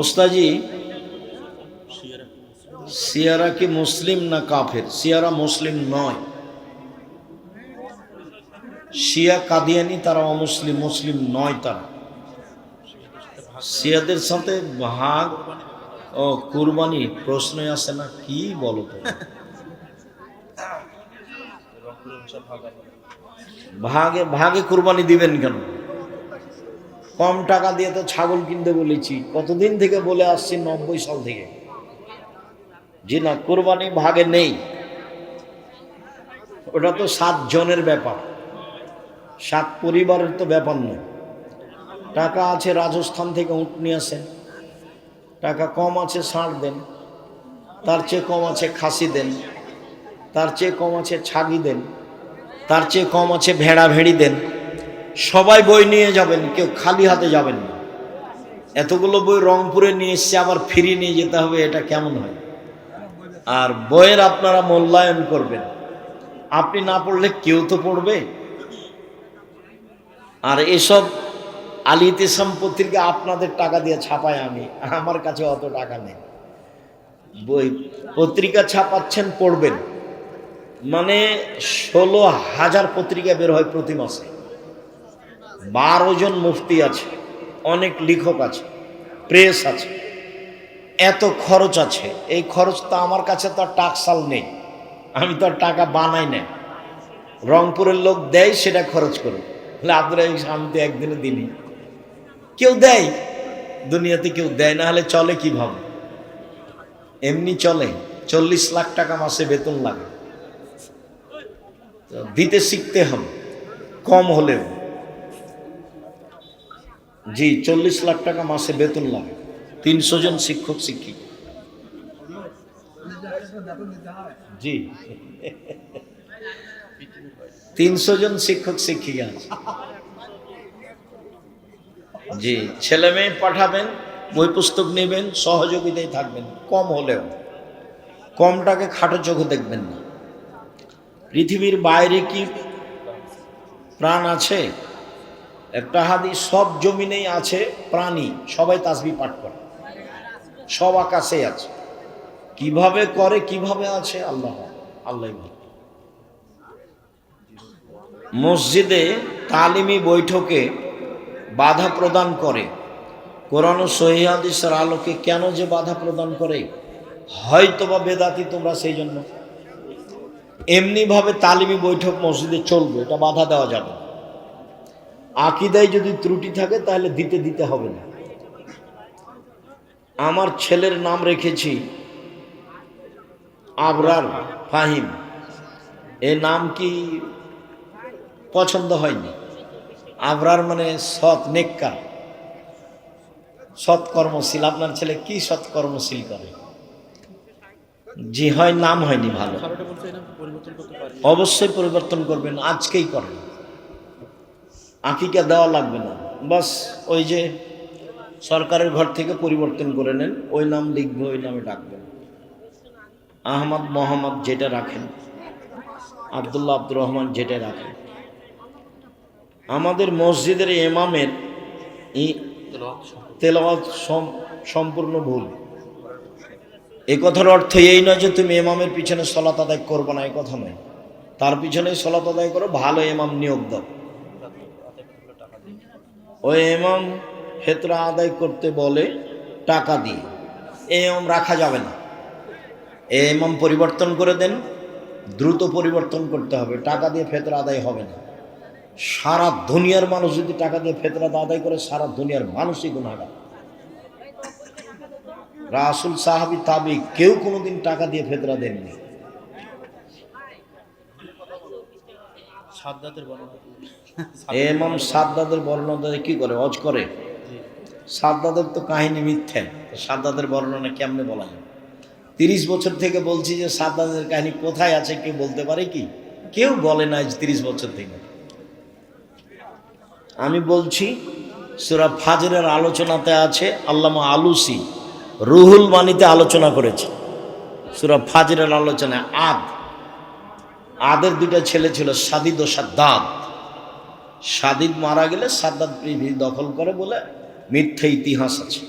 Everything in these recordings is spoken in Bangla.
ওস্তাজি, সিয়ারা কি মুসলিম না কাফের? সিয়ারা মুসলিম নয়। শিয়া কাদিয়ানি, তারা অমুসলিম, মুসলিম নয় তারা। শিয়াদের সাথে ভাগ ও কুরবানি, প্রশ্নই আসে না, কি বলো ভাগে ভাগে কুরবানি দিবেন কেন? কম টাকা দিয়ে তো ছাগল কিনতে বলেছি। কতদিন থেকে বলে আসছি নব্বই সাল থেকে। জি না, কোরবানি ভাগে নেই। ওটা তো সাত জনের ব্যাপার। সাত পরিবারের তো ব্যাপার নয়। টাকা আছে রাজস্থান থেকে উঠ নিয়ে আসেন। টাকা কম আছে ষাঁড় দেন। তার চেয়ে কম আছে খাসি দেন। তার চেয়ে কম আছে ছাগি দেন। তার চেয়ে কম আছে ভেড়া ভেড়ি দেন। সবাই বই নিয়ে যাবেন, কেউ খালি হাতে যাবেন না। এতগুলো বই রংপুরে নিয়ে এসছে, আবার ফিরিয়ে নিয়ে যেতে হবে, এটা কেমন হয়? আর বইয়ের আপনারা মূল্যায়ন করবেন। আপনি না পড়লে কেউ তো পড়বে। আর এসব আলিতে পত্রিকা আপনাদের টাকা দিয়ে ছাপাই আমি, আমার কাছে অত টাকা নেই। বই পত্রিকা ছাপাচ্ছেন, পড়বেন। মানে ষোলো হাজার পত্রিকা বের হয় প্রতি মাসে। বারো জন মুফতি আছে, অনেক লেখক আছে প্রেস আছে। এত খরচ আছে, এই খরচ তো আমার কাছে তো টাকসাল নেই। আমি তো টাকা বানাই না রংপুরের লোক দেয়, সেটা খরচ করুন বলে আপনারা এই শান্তি একদিনে দিনই। কেউ দেয়, দুনিয়াতে কেউ দেয়, না হলে চলে কীভাবে এমনি চলে, চল্লিশ লাখ টাকা মাসে বেতন লাগে। দিতে শিখতে হবে, কম হলেও। জি, চল্লিশ লাখ টাকা মাসে বেতন লাগে। তিনশো জন শিক্ষক, শিক্ষিক। জি। তিনশো জন শিক্ষক, শিক্ষিকা আছে। জি, ছেলে মেয়ে পাঠাবেন, বই পুস্তক নেবেন, সহযোগিতায় থাকবেন, কম হলেও। কমটাকে খাটো চোখে দেখবেন না। পৃথিবীর বাইরে কি প্রাণ আছে? একটা হাদিস, সব জমিনেই আছে প্রাণী, সবাই তাসবি পাঠ করে। সব আকাশে আছে। কীভাবে করে, কীভাবে আছে, আল্লাহ আল্লাহ মসজিদে তালিমি বৈঠকে বাধা প্রদান করে। কোরআন ও সহি হাদিসের আলোকে কেন যে বাধা প্রদান করে? হয়তো বা বেদাতি তোমরা সেই জন্য। এমনিভাবে তালিমি বৈঠক মসজিদে চলবে, এটা বাধা দেওয়া যাবে না। আকিদায় যদি ত্রুটি থাকে তাহলে দিতে দিতে হবে না। আমার ছেলের নাম রেখেছি আবরার ফাহিম। এ নাম কি পছন্দ হয়নি? আবরার মানে সৎ নেককার। সৎ কর্মশীল আপনার ছেলে কি সৎ কর্মশীল করে? জি হয় নাম হয়নি ভালো। অবশ্যই পরিবর্তন করবেন আজকেই করেন। আকিকা দেওয়া লাগবে না। বাস ওই যে সরকারের ঘর থেকে পরিবর্তন করে নেন। ওই নাম লিখবে, ওই নামে ডাকবেন আহমদ মোহাম্মদ যেটা রাখেন, আবদুল্লাহ আব্দুর রহমান যেটা রাখেন। আমাদের মসজিদের এমামের ই- তেলাওয়াত সম- সম্পূর্ণ ভুল। এ কথার অর্থ এই নয় যে তুমি এমামের পিছনে সলাত আদায় করব না এই কথা নয়। তার পিছনে সলাত আদায় করো, ভালো এমাম নিয়োগ দাও। ওই ইমাম ফেতরা আদায় করতে বলে টাকা দিয়ে। ইমাম রাখা যাবে না। এই ইমাম পরিবর্তন করে দেন। দ্রুত পরিবর্তন করতে হবে। টাকা দিয়ে ফেতরা আদায় হবে না। সারা দুনিয়ার মানুষ যদি টাকা দিয়ে ফেতরা আদায় করে, সারা দুনিয়ার মানুষই গুণাগার রাসুল সাহাবি, তাবি, কেউ কোনোদিন টাকা দিয়ে ফেতরা দেননি। সাদ্দাতের বর্ণনা এমাম সাদ্দাদের বর্ণনা কি করে? অজ করে। সাদ্দাদের তো কাহিনী মিথ্যে। সাদ্দাদের বর্ণনা কেমনে বলা যায়? তিরিশ বছর থেকে বলছি যে সাদ্দাদের কাহিনী কোথায় আছে কেউ বলতে পারে কি? কেউ বলে না আজ তিরিশ বছর থেকে। আমি বলছি সুরা ফাজরের আলোচনাতে আছে আল্লামা আলুসি রুহুল বাণীতে আলোচনা করেছে। সুরা ফাজরের আলোচনায় আদ। আদের দুইটা ছেলে ছিল সাদিদ ও সাদ্দাদ। সাদিদ মারা গেলে সাদ্দাদ পৃথিবী দখল করে বলে মিথ্যে ইতিহাস আছে।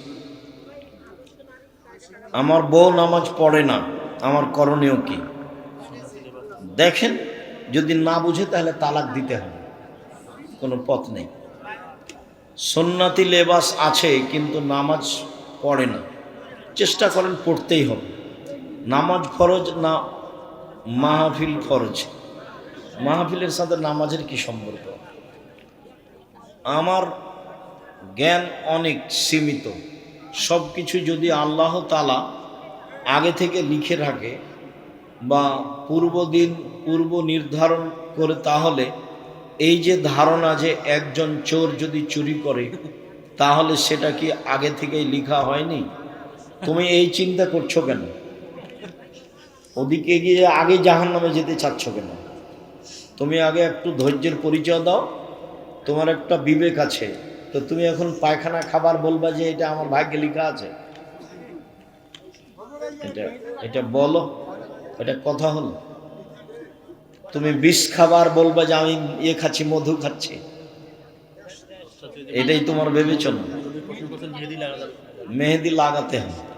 আমার বউ নামাজ পড়ে না, আমার করণীয় কি? দেখেন, যদি না বুঝে তাহলে তালাক দিতে হবে। কোনো পথ নেই। সন্ন্যাতি লেবাস আছে, কিন্তু নামাজ পড়ে না। চেষ্টা করেন পড়তেই হবে। নামাজ ফরজ না মাহফিল ফরজ। মাহফিলের সাথে নামাজের কি সম্পর্ক? আমার জ্ঞান অনেক সীমিত। সব কিছু যদি আল্লাহ তালা আগে থেকে লিখে রাখে বা পূর্ব দিন, পূর্ব নির্ধারণ করে, তাহলে এই যে ধারণা যে একজন চোর যদি চুরি করে, তাহলে সেটা কি আগে থেকেই লেখা হয়নি? তুমি এই চিন্তা করছ কেন? ওদিকে গিয়ে আগে জাহান নামে যেতে চাচ্ছ কেন? তুমি আগে একটু ধৈর্যের পরিচয় দাও। তোমার একটা বিবেক আছে। তো তুমি এখন পায়খানা খাবার বলবা যে এটা আমার ভাগ্যে লেখা আছে। এটা এটা বলো, এটা কথা হলো। তুমি বিষ খাবার বলবা যে আমি ইয়ে খাচ্ছি, মধু খাচ্ছি। এটাই তোমার বিবেচনা। মেহেদি লাগাতে হবে।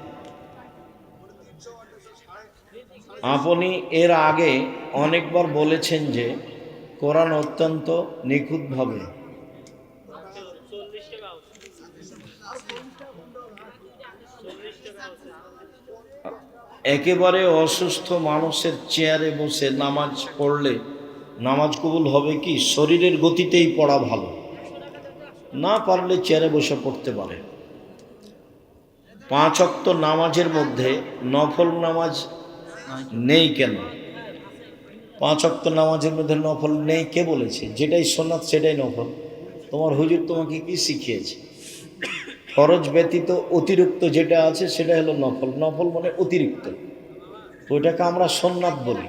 আপনি এর আগে অনেকবার বলেছেন যে কোরআন অত্যন্ত নিখুঁতভাবে। একেবারে অসুস্থ মানুষের চেয়ারে বসে নামাজ পড়লে নামাজ কবুল হবে কি? শরীরের গতিতেই পড়া ভালো। না পারলে চেয়ারে বসে পড়তে পারে। পাঁচ অক্ত নামাজের মধ্যে নফল নামাজ নেই কেন? পাঁচ অক্ত নামাজের মধ্যে নফল নেই কে বলেছে? যেটাই সোনাত সেটাই নফল। তোমার হুজুর তোমাকে কি শিখিয়েছে? ফরজ ব্যতীত অতিরিক্ত যেটা আছে, সেটা হলো নফল। নফল মানে অতিরিক্ত। ওইটাকে আমরা সোননাথ বলি।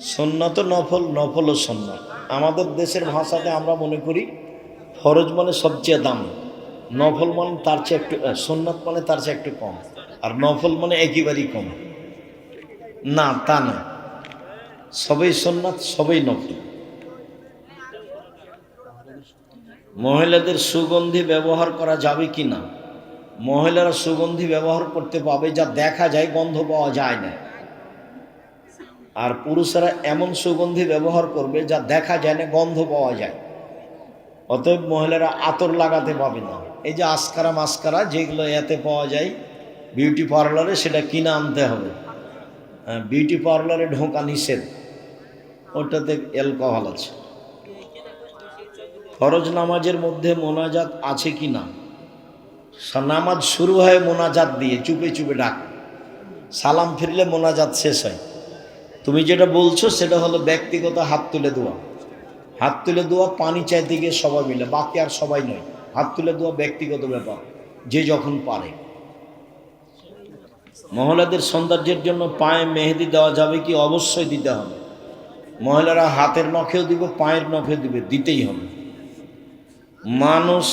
সোননাথ নফল নফল ও সোননাথ আমাদের দেশের ভাষাতে আমরা মনে করি, ফরজ মানে সবচেয়ে দাম। নফল মানে তার চেয়ে একটু সোননাথ মানে তার চেয়ে একটু কম। আর নফল মানে একেবারেই কম। না, তা না। সবই সোননাথ, সবই নফল মহিলাদের সুগন্ধি ব্যবহার করা যাবে কি না? মহিলারা সুগন্ধি ব্যবহার করতে পাবে, যা দেখা যায়, গন্ধ পাওয়া যায় না। আর পুরুষেরা এমন সুগন্ধি ব্যবহার করবে, যা দেখা যায় না, গন্ধ পাওয়া যায়। অতএব মহিলারা আতর লাগাতে পাবে না। এই যে আসকারা মাস্কারা যেগুলো এতে পাওয়া যায়, বিউটি পার্লারে সেটা কিনে আনতে হবে। বিউটি পার্লারে ঢোকা নিষেধ। ওটাতে অ্যালকোহল আছে। ফরজ নামাজের মধ্যে মোনাজাত আছে কি না? নামাজ শুরু হয় মোনাজাত দিয়ে চুপে চুপে ডাক। সালাম ফিরলে মোনাজাত শেষ হয়। তুমি যেটা বলছো সেটা হলো ব্যক্তিগত হাত তুলে দেওয়া হাত তুলে দেওয়া পানি চাইতে গিয়ে সবাই মিলে, বাকি আর সবাই নয়। হাত তুলে দেওয়া ব্যক্তিগত ব্যাপার, যে যখন পারে। মহিলাদের সৌন্দর্যের জন্য পায়ে মেহেদি দেওয়া যাবে কি? অবশ্যই দিতে হবে। মহিলারা হাতের নখেও দিবে, পায়ের নখেও দিবে, দিতেই হবে। মানুষ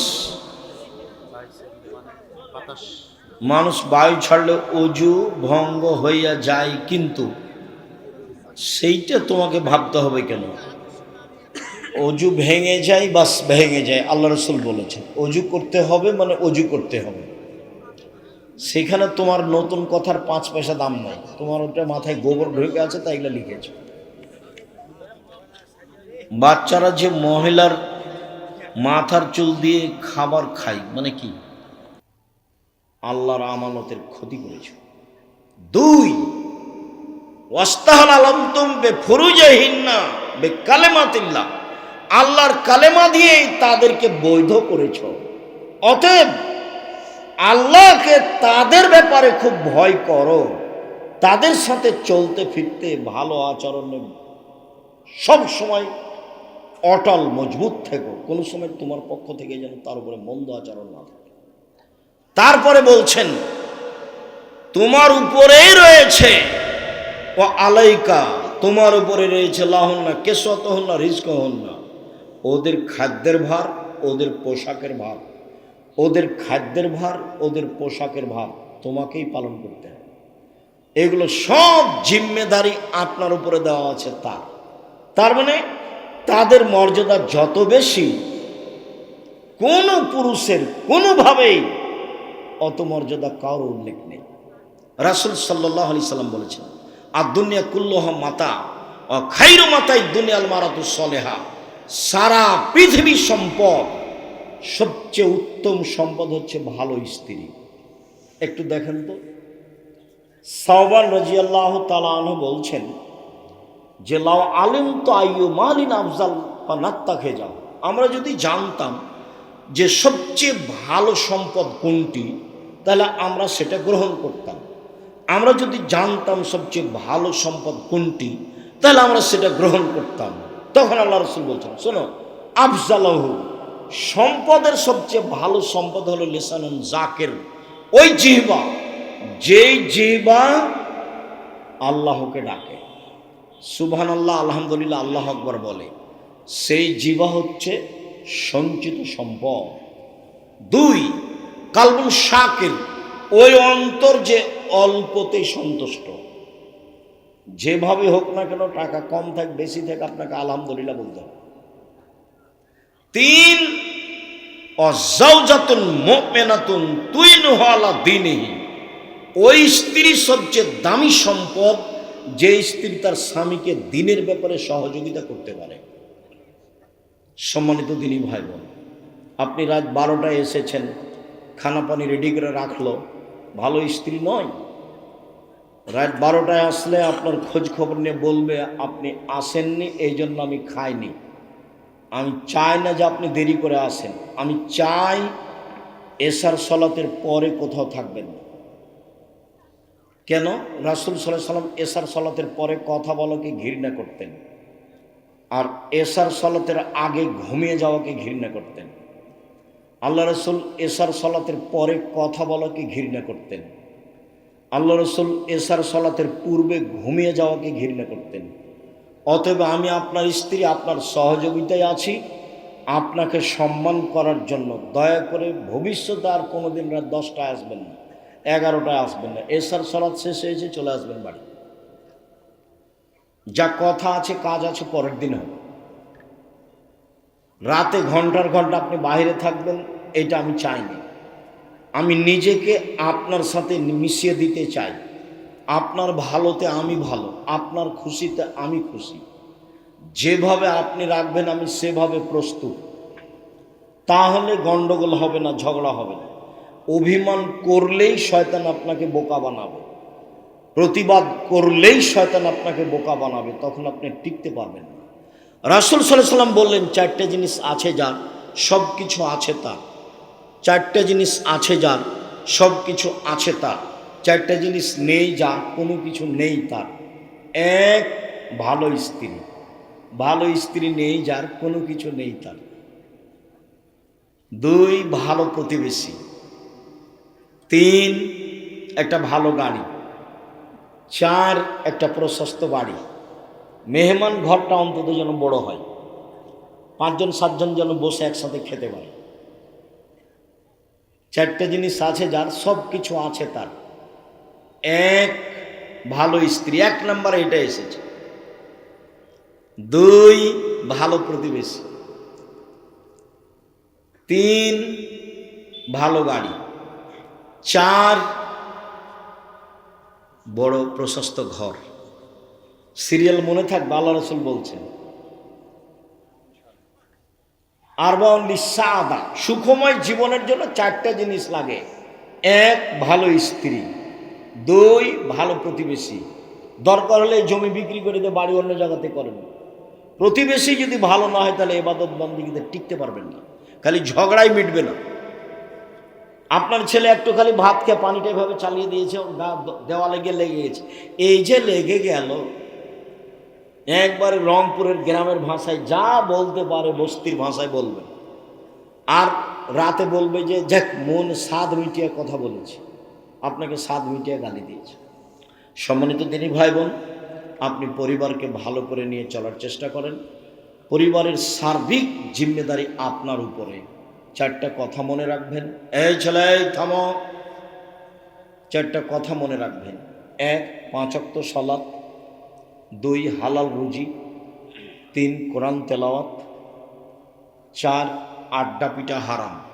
মানুষ বায়ু ছাড়লে অজু ভঙ্গ হইয়া যায় কিন্তু সেইটা তোমাকে ভাবতে হবে কেন? অজু ভেঙে যায়, বাস ভেঙে যায়। আল্লাহ রসুল বলেছেন, অজু করতে হবে মানে অজু করতে হবে। সেখানে তোমার নতুন কথার পাঁচ পয়সা দাম নাই। তোমার ওটা মাথায় গোবর ঢুকে আছে, তাই এগুলো লিখেছ। বাচ্চারা যে মহিলার মাথার চুল দিয়ে খাবার খায় মানে কি? আল্লাহর আমানতের ক্ষতি করেছ। দুই বে বে আল্লাহর কালেমা দিয়েই তাদেরকে বৈধ করেছ। অতএব আল্লাহকে তাদের ব্যাপারে খুব ভয় করো। তাদের সাথে চলতে ফিরতে ভালো আচরণে সব সময় অটল, মজবুত থেকো। কোনো সময় তোমার পক্ষ থেকে যেন তার উপরে মন্দ আচরণ না থাকে। তারপরে বলছেন, তোমার উপরেই রয়েছে ও আলাইকা, তোমার উপরে রয়েছে লাহন লাহন্না কেশত হন্না রিস্ক হন্না। ওদের খাদ্যের ভার, ওদের পোশাকের ভার। ওদের খাদ্যের ভার, ওদের পোশাকের ভার তোমাকেই পালন করতে হবে। এগুলো সব জিম্মেদারি আপনার উপরে দেওয়া আছে তার। তার মানে তাদের মর্যাদা যত বেশি, কোনো পুরুষের কোনোভাবেই অত মর্যাদা কারোর উল্লেখ নেই। রাসুল সাল্লাহ আলি সাল্লাম বলেছেন আর দুনিয়া কুল্লহ মাতা ও খাইর মাতাই দুনিয়াল মারাতু সলেহা। সারা পৃথিবী সম্পদ সবচেয়ে উত্তম সম্পদ হচ্ছে ভালো স্ত্রী। একটু দেখেন তো। সাহবান রাজিয়াল্লাহ তালাহ বলছেন যে লাও আলিম তো আইয়ু মালিন আফজাল বা নাত্তা খেয়ে যাও আমরা যদি জানতাম যে সবচেয়ে ভালো সম্পদ কোনটি, তাহলে আমরা সেটা গ্রহণ করতাম। আমরা যদি জানতাম সবচেয়ে ভালো সম্পদ কোনটি, তাহলে আমরা সেটা গ্রহণ করতাম। তখন আল্লাহ রসুল বলছেন, শোনো, আফজালহু সম্পদের সবচেয়ে ভালো সম্পদ হলো লেসানুন জাকের। ওই জিহবা, যেই জিহবা আল্লাহকে ডাকে। সুবহান আল্লাহ আলহামদুলিল্লাহ, আল্লাহ আকবর বলে। সেই জিবা হচ্ছে সঞ্চিত সম্পদ। দুই, কালবুল শাকের, ওই অন্তর যে অল্পতেই সন্তুষ্ট। যেভাবে হোক না কেন, টাকা কম থাক, বেশি থাক, আপনাকে আলহামদুলিল্লাহ বলতে হবে। তিন অজাউজাতুন মোমেনাতুন তুই নোহালা দিনেহি। ওই স্ত্রী সবচেয়ে দামি সম্পদ যে স্ত্রী তার স্বামীকে দিনের ব্যাপারে সহযোগিতা করতে পারে। সম্মানিত দিনী ভাই বোন আপনি রাত বারোটায় এসেছেন, খানা পানি রেডি করে রাখল, ভালো স্ত্রী নয়। রাত বারোটায় আসলে আপনার খোঁজ খবর নিয়ে বলবে, আপনি আসেননি, এই জন্য আমি খাইনি। আমি চাই না যে আপনি দেরি করে আসেন। আমি চাই এসার সলাতের পরে কোথাও থাকবেন কেন? রাসুল সাল্লাহ সাল্লাম এসার সলাতের পরে কথা বলাকে ঘৃণা করতেন। আর এসার সলাতের আগে ঘুমিয়ে যাওয়াকে ঘৃণা করতেন। আল্লাহ রসুল এসার সলাতের পরে কথা বলাকে ঘৃণা করতেন। আল্লাহ রসুল এসার সলাতের পূর্বে ঘুমিয়ে যাওয়াকে ঘৃণা করতেন। অতএব আমি আপনার স্ত্রী, আপনার সহযোগিতায় আছি। আপনাকে সম্মান করার জন্য দয়া করে ভবিষ্যতে আর কোনোদিন রাত দশটায় আসবেন না, এগারোটায় আসবেন না। এসার সলাৎ শেষ হয়েছে, চলে আসবেন বাড়ি। যা কথা আছে, কাজ আছে, পরের দিন হবে। রাতে ঘণ্টার ঘণ্টা আপনি বাইরে থাকবেন, এটা আমি চাইনি। আমি নিজেকে আপনার সাথে মিশিয়ে দিতে চাই। আপনার ভালোতে আমি ভালো, আপনার খুশিতে আমি খুশি। যেভাবে আপনি রাখবেন আমি সেভাবে প্রস্তুত। তাহলে গন্ডগোল হবে না, ঝগড়া হবে না। অভিমান করলেই শয়তান আপনাকে বোকা বানাবে। প্রতিবাদ করলেই শয়তান আপনাকে বোকা বানাবে, তখন আপনি টিকতে পারবেন না। রাসুল সাল্লাহ সাল্লাম বললেন, চারটে জিনিস আছে যার সব কিছু আছে তার। চারটে জিনিস আছে যার সব কিছু আছে তার। চারটে জিনিস নেই যার কোনো কিছু নেই তার। এক, ভালো স্ত্রী। ভালো স্ত্রী নেই যার কোনো কিছু নেই তার। দুই, ভালো প্রতিবেশী। তিন, একটা ভালো গাড়ি। চার, একটা প্রশস্ত বাড়ি। মেহমান ঘরটা অন্তত যেন বড় হয়। পাঁচজন, সাতজন যেন বসে একসাথে খেতে পারে। চারটে জিনিস আছে যার সব কিছু আছে তার। এক, ভালো স্ত্রী, এক নম্বরে এটা এসেছে। দুই, ভালো প্রতিবেশী। তিন, ভালো গাড়ি চার, বড় প্রশস্ত ঘর। সিরিয়াল মনে থাকবে, আল্লাহ রসুল বলছেন। আর সাদা, সুখময় জীবনের জন্য চারটা জিনিস লাগে। এক, ভালো স্ত্রী। দুই, ভালো প্রতিবেশী। দরকার হলে জমি বিক্রি করে দিয়ে বাড়ি অন্য জায়গাতে করেন। প্রতিবেশী যদি ভালো না হয়, তাহলে এবাদত বন্দিগিতে টিকতে পারবেন না। খালি ঝগড়াই মিটবে না। আপনার ছেলে একটু খালি ভাত খেয়ে পানিটা এভাবে চালিয়ে দিয়েছে দেওয়ালে গিয়ে লেগে গেছে। এই যে লেগে গেল, একবারে রংপুরের গ্রামের ভাষায় যা বলতে পারে বস্তির ভাষায় বলবে। আর রাতে বলবে যে যাক মন স্বাদ মিটিয়ে কথা বলেছে। আপনাকে স্বাদ মিটিয়ে গালি দিয়েছে। সম্মানিত দিনী ভাই বোন আপনি পরিবারকে ভালো করে নিয়ে চলার চেষ্টা করেন। পরিবারের সার্বিক জিম্মেদারি আপনার উপরে। চারটা কথা মনে রাখবেন। এই ছেলে থামো। চারটা কথা মনে রাখবেন। এক পাঁচক্ত সলাৎ দুই হালাল রুজি। তিন কোরআন তেলাওয়াত। চার আড্ডা পিটা হারাম।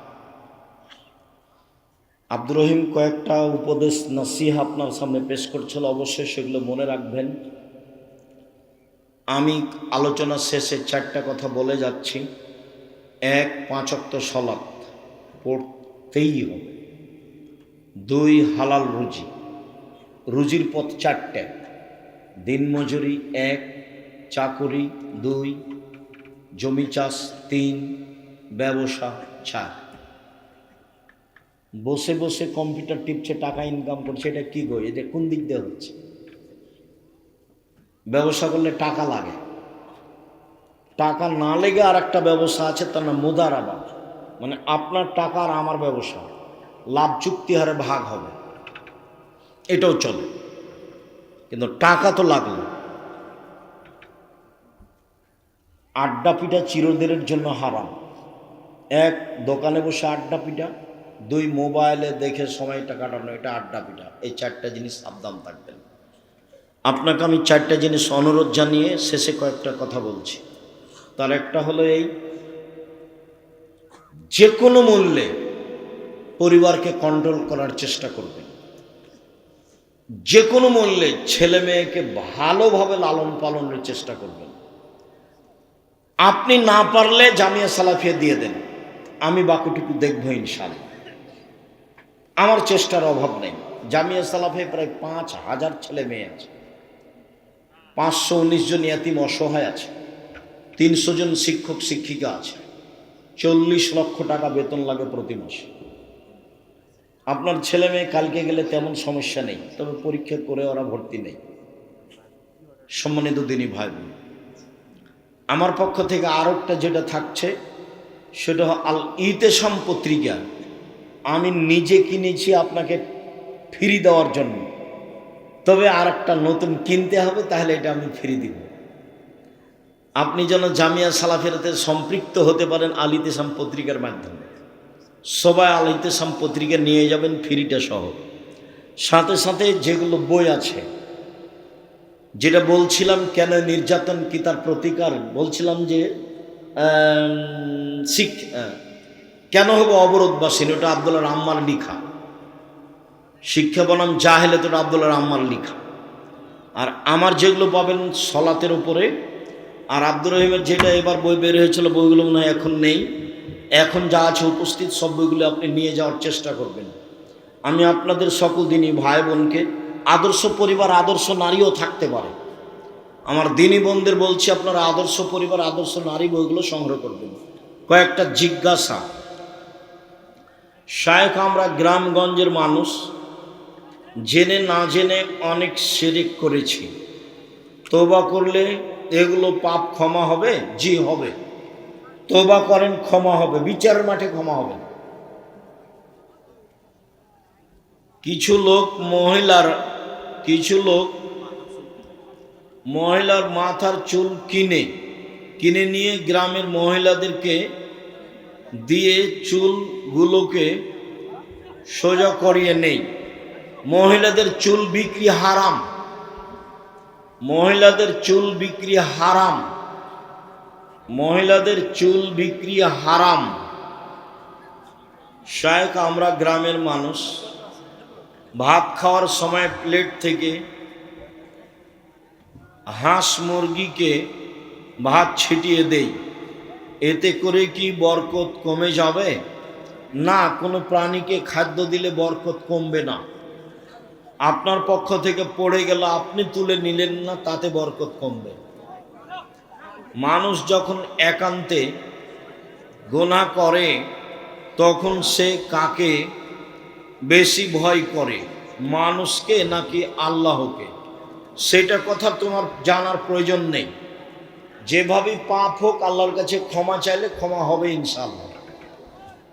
আব্দুর রহিম কয়েকটা উপদেশ, নসিহা আপনার সামনে পেশ করছিল, অবশ্যই সেগুলো মনে রাখবেন। আমি আলোচনা শেষে চারটা কথা বলে যাচ্ছি। এক পাঁচক্ত সলাপ পড়তেই হবে। দুই, হালাল রুজি। রুজির পথ চারটে। দিনমজুরি এক, চাকুরি দুই, জমি চাষ তিন, ব্যবসা চার। বসে বসে কম্পিউটার টিপছে, টাকা ইনকাম করছে, এটা কি গো? এটা কোন দিক দিয়ে হচ্ছে? ব্যবসা করলে টাকা লাগে। টাকা না লেগে আর একটা ব্যবসা আছে, তার নাম মুদারাবাদ। মানে আপনার টাকা আর আমার ব্যবসা, লাভ চুক্তি হারে ভাগ হবে। এটাও চলে। কিন্তু টাকা তো লাগল। আড্ডা পিঠা চিরদিনের জন্য হারাম। এক, দোকানে বসে আড্ডা পিঠা। দুই মোবাইলে দেখে সময়টা কাটানো, এটা আড্ডা পিঠা এই চারটা জিনিস সাবধান থাকবেন। আপনাকে আমি চারটা জিনিস অনুরোধ জানিয়ে শেষে কয়েকটা কথা বলছি। তার একটা হলো এই যে কোনো মূল্যে পরিবারকে কন্ট্রোল করার চেষ্টা করবেন। যে কোনো মূল্যে ছেলে মেয়েকে ভালোভাবে লালন পালনের চেষ্টা করবেন। আপনি না পারলে জামিয়া সালাফিয়া দিয়ে দেন। আমি বাকিটুকু দেখব ইনশাল্লাহ আমার চেষ্টার অভাব নেই। জামিয়া সালাফে প্রায় পাঁচ হাজার ছেলে মেয়ে আছে। পাঁচশো উনিশ জন ইয়াতিম অসহায় আছে। তিনশো জন শিক্ষক, শিক্ষিকা আছে। চল্লিশ লক্ষ টাকা বেতন লাগে প্রতি মাসে। আপনার ছেলে মেয়ে কালকে গেলে তেমন সমস্যা নেই, তবে পরীক্ষা করে ওরা ভর্তি নেই। সম্মানিত দিনই ভাই আমার পক্ষ থেকে আরেকটা যেটা থাকছে, সেটা আল ইতেসাম পত্রিকা। আমি নিজে কিনেছি আপনাকে ফ্রি দেওয়ার জন্য। তবে আর একটা নতুন কিনতে হবে, তাহলে এটা আমি ফ্রি দিব। আপনি যেন জামিয়া সালাফেরাতে সম্পৃক্ত হতে পারেন আল ইতেসাম পত্রিকার মাধ্যমে। সবাই আল ইতেসাম পত্রিকা নিয়ে যাবেন, ফ্রিটা সহ। সাথে সাথে যেগুলো বই আছে, যেটা বলছিলাম কেন নির্যাতন কি তার প্রতিকার, বলছিলাম যে শিখ কেন হবে অবরোধবাসীন ওটা আবদুল্লাহ আম্মার লিখা। শিক্ষা বনাম জাহেলে তো আবদুল্লাহ আম্মার লিখা। আর আমার যেগুলো পাবেন সলাতের উপরে, আর আব্দুর রহিমের যেটা এবার বই বের হয়েছিল, বইগুলো মনে হয় এখন নেই। এখন যা আছে উপস্থিত, সব বইগুলো আপনি নিয়ে যাওয়ার চেষ্টা করবেন। আমি আপনাদের সকল দিনই ভাই বোনকে, আদর্শ পরিবার, আদর্শ নারীও থাকতে পারে। আমার দিনী বোনদের বলছি, আপনারা আদর্শ পরিবার, আদর্শ নারী বইগুলো সংগ্রহ করবেন। কয়েকটা জিজ্ঞাসা। শায়েখ আমরা গ্রামগঞ্জের মানুষ। জেনে না জেনে অনেক সেরেক করেছি। তোবা করলে এগুলো পাপ ক্ষমা হবে, জি হবে। তোবা করেন, ক্ষমা হবে। বিচারের মাঠে ক্ষমা হবে। কিছু লোক মহিলার, কিছু লোক মহিলার মাথার চুল কিনে কিনে নিয়ে গ্রামের মহিলাদেরকে দিয়ে চুলগুলোকে সোজা করিয়ে নেই। মহিলাদের চুল বিক্রি হারাম। মহিলাদের চুল বিক্রি হারাম। মহিলাদের চুল বিক্রি হারাম। শায়ক আমরা গ্রামের মানুষ। ভাত খাওয়ার সময় প্লেট থেকে হাঁস মুরগিকে ভাত ছিটিয়ে দেই। এতে করে কি বরকত কমে যাবে? না, কোনো প্রাণীকে খাদ্য দিলে বরকত কমবে না। আপনার পক্ষ থেকে পড়ে গেল, আপনি তুলে নিলেন না, তাতে বরকত কমবে। মানুষ যখন একান্তে গোনা করে, তখন সে কাকে বেশি ভয় করে, মানুষকে নাকি আল্লাহকে? সেটা কথা তোমার জানার প্রয়োজন নেই। যেভাবে পাপ হোক, আল্লাহর কাছে ক্ষমা চাইলে ক্ষমা হবে ইনশাআল্লাহ।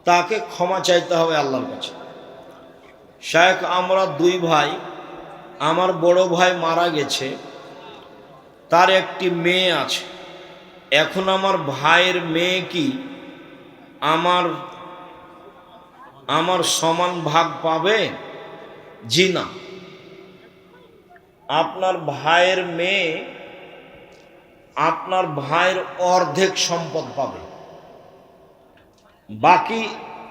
তাকে ক্ষমা চাইতে হবে আল্লাহর কাছে। শায়েখ আমরা দুই ভাই, আমার বড় ভাই মারা গেছে, তার একটি মেয়ে আছে। এখন আমার ভাইয়ের মেয়ে কি? আমার আমার সমান ভাগ পাবে? জি না। আপনার ভাইয়ের মেয়ে আপনার ভাইয়ের অর্ধেক সম্পদ পাবে। বাকি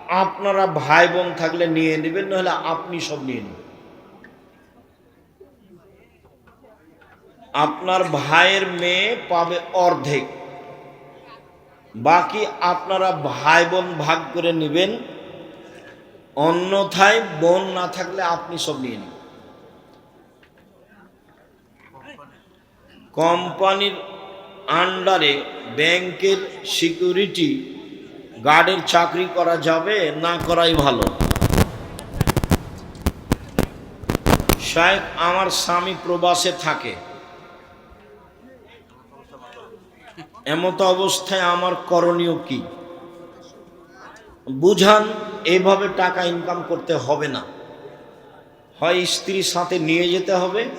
আপনারা ভাই বোন থাকলে নিয়ে নেবেন, নাহলে আপনি সব নিয়ে নেবেন। আপনার ভাইয়ের মেয়ে পাবে অর্ধেক। বাকি আপনারা ভাই বোন ভাগ করে নেবেন, অন্যথায় বোন না থাকলে আপনি সব নিয়ে নেবেন। কোম্পানির আন্ডারে ব্যাংকের সিকিউরিটি গার্ডের চাকরি করা যাবে, না করাই ভালো। শায়েখ আমার স্বামী প্রবাসে থাকে। এমত অবস্থায় আমার করণীয় কি? বুঝান এইভাবে টাকা ইনকাম করতে হবে না। হয় স্ত্রীর সাথে নিয়ে যেতে হবে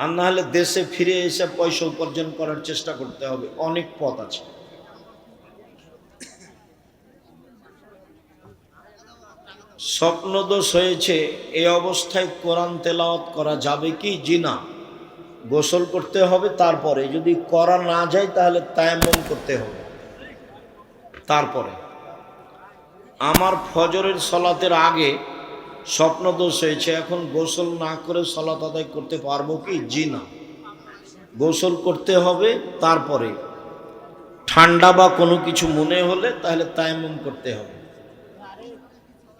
আর না হলে দেশে ফিরে এসে পয়সা উপার্জন করার চেষ্টা করতে হবে। অনেক পথ আছে। স্বপ্নদোষ হয়েছে, এই অবস্থায় কোরআন তেলাওয়াত করা যাবে কি? জি না। গোসল করতে হবে তারপরে। যদি করা না যায়, তাহলে তায়াম্মম করতে হবে। তারপরে। আমার ফজরের সলাতের আগে স্বপ্নদোষ হয়েছে, এখন গোসল না করে সলাত আদায় করতে পারব কি? জি না। গোসল করতে হবে তারপরে। ঠান্ডা বা কোনো কিছু মনে হলে তাহলে তায়াম্মম করতে হবে।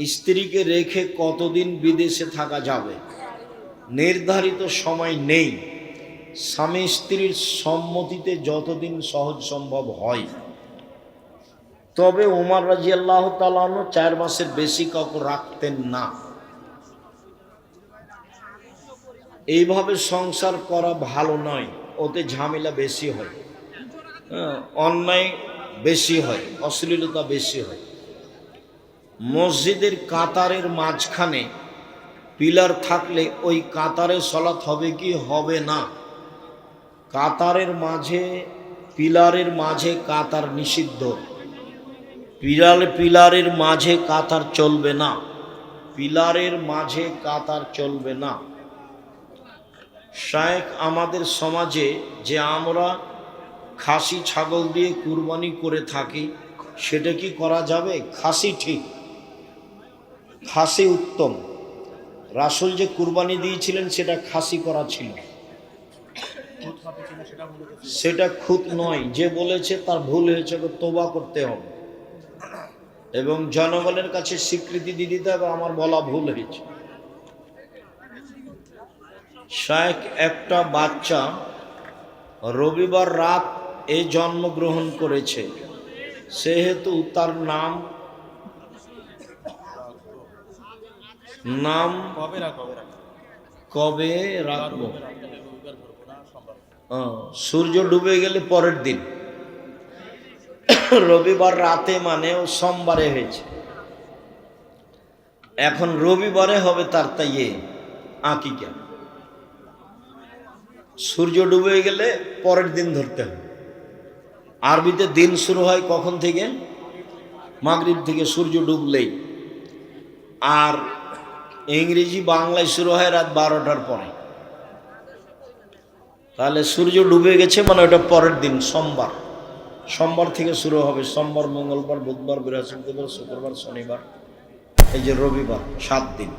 স্ত্রীকে রেখে কতদিন বিদেশে থাকা যাবে? নির্ধারিত সময় নেই। স্বামী স্ত্রীর সম্মতিতে যতদিন সহজ সম্ভব হয়। তবে উমার রাজি আল্লাহ তালানো চার মাসের বেশি কাউকে রাখতেন না। এইভাবে সংসার করা ভালো নয় ওতে ঝামেলা বেশি হয়। হ্যাঁ, অন্যায় বেশি হয় অশ্লীলতা বেশি হয়। মসজিদের কাতারের মাঝখানে পিলার থাকলে ওই কাতারে সলাৎ হবে কি হবে না? কাতারের মাঝে পিলারের মাঝে কাতার নিষিদ্ধ। পিলার পিলারের মাঝে কাতার চলবে না। পিলারের মাঝে কাতার চলবে না। শায়েক আমাদের সমাজে যে আমরা খাসি ছাগল দিয়ে কুরবানি করে থাকি, সেটা কি করা যাবে? খাসি ঠিক। খাসি উত্তম। রাসুল যে কুরবানি দিয়েছিলেন, সেটা খাসি করা ছিল। সেটা খুদ নয়। যে বলেছে তার ভুল হয়েছে তোবা করতে হবে। এবং জনগণের কাছে স্বীকৃতি দিয়ে দিতে হবে, আমার বলা ভুল হয়েছে। শায়েক একটা বাচ্চা রবিবার রাত এ জন্মগ্রহণ করেছে। সেহেতু তার নাম নাম কবে রাখব? সূর্য ডুবে গেলে পরের দিন। রবিবার রাতে মানে ও সোমবারে হয়েছে। এখন রবিবারে হবে তার তাই আঁকি আঁকিকা সূর্য ডুবে গেলে পরের দিন ধরতে হবে। আরবিতে দিন শুরু হয় কখন থেকে? মাগরিব থেকে সূর্য ডুবলেই। আর ইংরেজি বাংলায় শুরু হয় রাত বারোটার পরে। তাহলে সূর্য ডুবে গেছে মানে ওটা পরের দিন, সোমবার। সোমবার থেকে শুরু হবে। সোমবার, মঙ্গলবার, বুধবার, বৃহস্পতিবার, শুক্রবার, শনিবার, এই যে রবিবার, সাত দিন।